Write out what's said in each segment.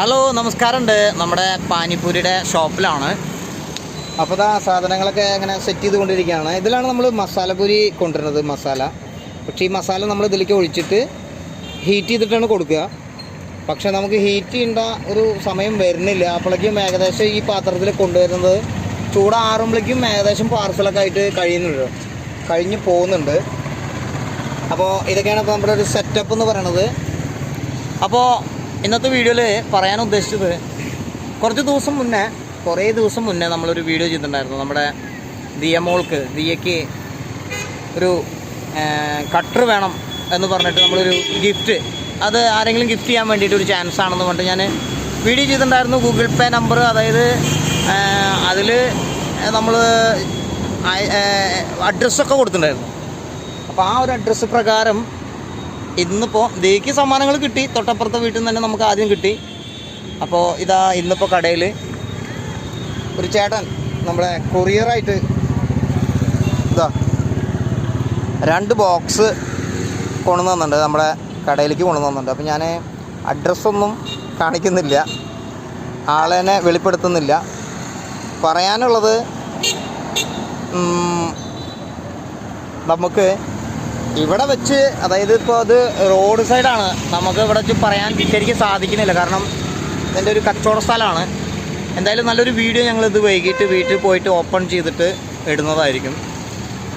Hello നമസ്കാരമുണ്ട്. നമ്മുടെ പാനിപ്പൂരിയുടെ ഷോപ്പിലാണ്. അപ്പോൾ ഇതാ സാധനങ്ങളൊക്കെ അങ്ങനെ സെറ്റ് ചെയ്തുകൊണ്ടിരിക്കുകയാണ്. ഇതിലാണ് നമ്മൾ മസാലപ്പൂരി കൊണ്ടുവരുന്നത് മസാല. പക്ഷേ ഈ മസാല നമ്മൾ ഇതിലേക്ക് ഒഴിച്ചിട്ട് ഹീറ്റ് ചെയ്തിട്ടാണ് കൊടുക്കുക. പക്ഷേ നമുക്ക് ഹീറ്റ് ചെയ്യേണ്ട ഒരു സമയം വരുന്നില്ല. അപ്പോഴേക്കും ഏകദേശം ഈ പാത്രത്തിൽ കൊണ്ടുവരുന്നത് ചൂടാറുമ്പോഴേക്കും ഏകദേശം പാർസലൊക്കെ ആയിട്ട് കഴിയുന്നുണ്ട്. കഴിഞ്ഞ് പോകുന്നുണ്ട്. അപ്പോൾ ഇതൊക്കെയാണ് ഇപ്പോൾ നമ്മുടെ ഒരു സെറ്റപ്പ് എന്ന് പറയണത്. അപ്പോൾ ഇന്നത്തെ വീഡിയോയിൽ പറയാൻ ഉദ്ദേശിച്ചത് കുറച്ച് ദിവസം മുന്നേ കുറേ ദിവസം മുന്നേ നമ്മളൊരു വീഡിയോ ചെയ്തിട്ടുണ്ടായിരുന്നു. നമ്മുടെ ദിയമോൾക്ക് ദിയയ്ക്ക് ഒരു കട്ടർ വേണം എന്ന് പറഞ്ഞിട്ട് നമ്മളൊരു ഗിഫ്റ്റ് അത് ആരെങ്കിലും ഗിഫ്റ്റ് ചെയ്യാൻ വേണ്ടിയിട്ട് ഒരു ചാൻസ് ആണെന്ന് പറഞ്ഞിട്ട് ഞാൻ വീഡിയോ ചെയ്തിട്ടുണ്ടായിരുന്നു. ഗൂഗിൾ പേ നമ്പർ അതായത് അതിൽ നമ്മൾ അഡ്രസ്സൊക്കെ കൊടുത്തിട്ടുണ്ടായിരുന്നു. അപ്പോൾ ആ ഒരു അഡ്രസ്സ് പ്രകാരം ഇന്നിപ്പോൾ ദേക്ക് സമ്മാനങ്ങൾ കിട്ടി. തൊട്ടപ്പുറത്തെ വീട്ടിൽ നിന്ന് തന്നെ നമുക്ക് ആദ്യം കിട്ടി. അപ്പോൾ ഇതാ ഇന്നിപ്പോൾ കടയിൽ ഒരു ചേട്ടൻ നമ്മുടെ കൊറിയറായിട്ട് ഇതാ രണ്ട് ബോക്സ് കൊണ്ടു തന്നിട്ടുണ്ട്. നമ്മുടെ കടയിലേക്ക് കൊണ്ടു തന്നിട്ടുണ്ട്. അപ്പോൾ ഞാൻ അഡ്രസ്സൊന്നും കാണിക്കുന്നില്ല. ആളെന്നെ വെളിപ്പെടുത്തുന്നില്ല. പറയാനുള്ളത് നമുക്ക് ഇവിടെ വെച്ച് അതായത് ഇപ്പോൾ അത് റോഡ് സൈഡാണ്. നമുക്ക് ഇവിടെ വെച്ച് പറയാൻ ശരിക്കും സാധിക്കുന്നില്ല. കാരണം ഇതിന്റെ ഒരു കച്ചവട സ്ഥലമാണ്. എന്തായാലും നല്ലൊരു വീഡിയോ ഞങ്ങൾ ഞങ്ങളിത് വൈകിട്ട് വീട്ടിൽ പോയിട്ട് ഓപ്പൺ ചെയ്തിട്ട് ഇടുന്നതായിരിക്കും.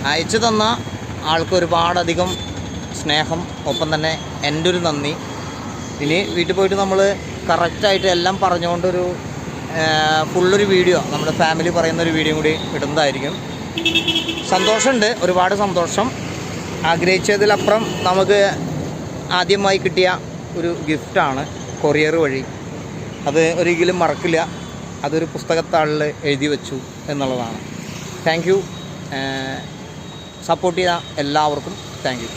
അയച്ചു തന്ന ആൾക്ക് ഒരുപാടധികം സ്നേഹം ഒപ്പം തന്നെ എന്റെ ഒരു നന്ദി. ഇനി വീട്ടിൽ പോയിട്ട് നമ്മൾ കറക്റ്റായിട്ട് എല്ലാം പറഞ്ഞുകൊണ്ടൊരു ഫുള്ളൊരു വീഡിയോ നമ്മുടെ ഫാമിലി പറയുന്ന ഒരു വീഡിയോ കൂടി ഇടുന്നതായിരിക്കും. സന്തോഷമുണ്ട്. ഒരുപാട് സന്തോഷം. ആഗ്രഹിച്ചതിലപ്പുറം നമുക്ക് ആദ്യമായി കിട്ടിയ ഒരു ഗിഫ്റ്റാണ് കൊറിയർ വഴി. അത് ഒരിക്കലും മറക്കില്ല. അതൊരു പുസ്തകത്താളിൽ എഴുതി വെച്ചു എന്നുള്ളതാണ്. താങ്ക് യു സപ്പോർട്ട് ചെയ്ത എല്ലാവർക്കും താങ്ക് യു